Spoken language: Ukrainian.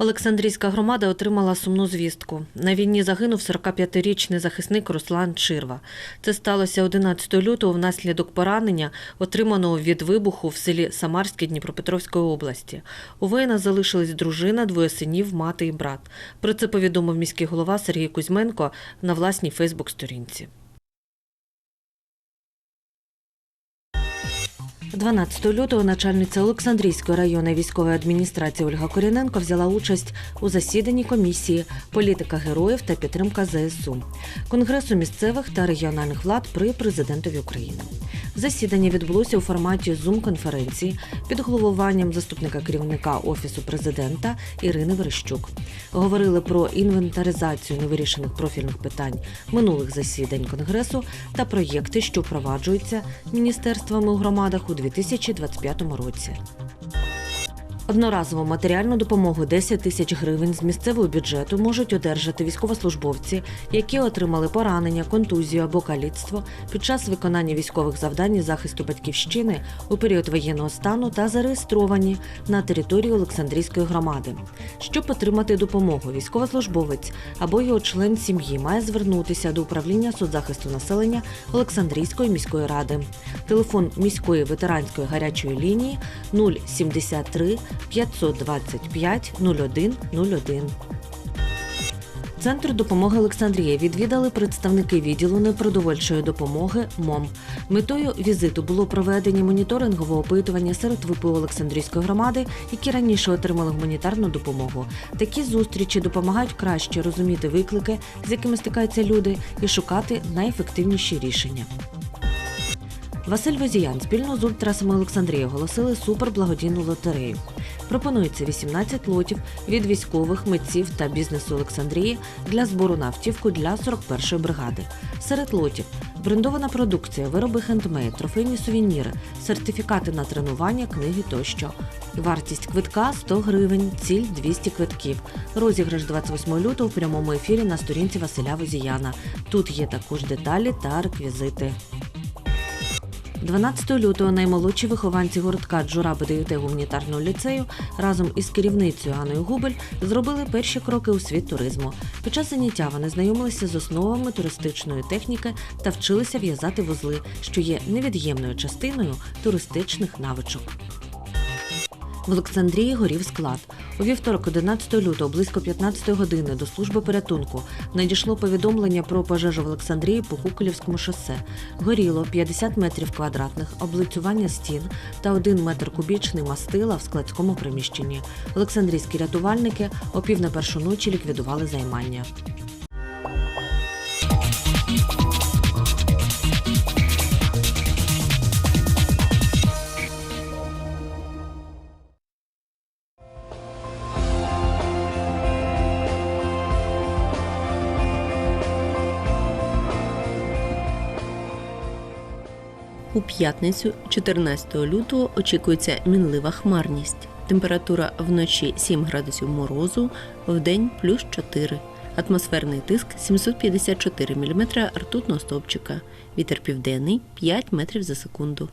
Олександрійська громада отримала сумну звістку. На війні загинув 45-річний захисник Руслан Чирва. Це сталося 11 лютого внаслідок поранення, отриманого від вибуху в селі Самарське Дніпропетровської області. У воїна залишились дружина, двоє синів, мати і брат. Про це повідомив міський голова Сергій Кузьменко на власній Фейсбук-сторінці. 12 лютого начальниця Олександрійської районної військової адміністрації Ольга Коріненко взяла участь у засіданні комісії Політика героїв та підтримка ЗСУ Конгресу місцевих та регіональних влад при президентові України. Засідання відбулося у форматі Zoom-конференції під головуванням заступника керівника офісу президента Ірини Верещук. Говорили про інвентаризацію невирішених профільних питань минулих засідань конгресу та проєкти, що впроваджуються міністерствами у громадах у 2025 році. Одноразову матеріальну допомогу 10 тисяч гривень з місцевого бюджету можуть одержати військовослужбовці, які отримали поранення, контузію або каліцтво під час виконання військових завдань із захисту батьківщини у період воєнного стану та зареєстровані на території Олександрійської громади. Щоб отримати допомогу, військовослужбовець або його член сім'ї має звернутися до управління соцзахисту населення Олександрійської міської ради. Телефон міської ветеранської гарячої лінії 073 525 01 01. Центр допомоги Олександрії відвідали представники відділу непродовольчої допомоги МОМ. Метою візиту було проведення моніторингового опитування серед ВПО Олександрійської громади, які раніше отримали гуманітарну допомогу. Такі зустрічі допомагають краще розуміти виклики, з якими стикаються люди, і шукати найефективніші рішення. Василь Возіян спільно з ультрасами Олександрії оголосили суперблагодійну лотерею. Пропонується 18 лотів від військових, митців та бізнесу Олександрії для збору на автівку для 41-ї бригади. Серед лотів брендована продукція, вироби хендмейд, трофейні сувеніри, сертифікати на тренування, книги тощо. Вартість квитка 100 гривень, ціль 200 квитків. Розіграш 28 лютого в прямому ефірі на сторінці Василя Возіяна. Тут є також деталі та реквізити. 12 лютого наймолодші вихованці городка Джураби ДЮТ гуманітарного ліцею разом із керівницею Анною Губель зробили перші кроки у світ туризму. Під час заняття вони знайомилися з основами туристичної техніки та вчилися в'язати вузли, що є невід'ємною частиною туристичних навичок. В Олександрії горів склад. У вівторок, 11 лютого, близько 15 години до служби порятунку надійшло повідомлення про пожежу в Олександрії по Куколівському шосе. Горіло 50 метрів квадратних, облицювання стін та 1 метр кубічний мастила в складському приміщенні. Олександрійські рятувальники о пів на першу ночі ліквідували займання. У п'ятницю, 14 лютого, очікується мінлива хмарність. Температура вночі 7 градусів морозу, вдень плюс 4. Атмосферний тиск 754 мм ртутного стовпчика. Вітер південний 5 метрів за секунду.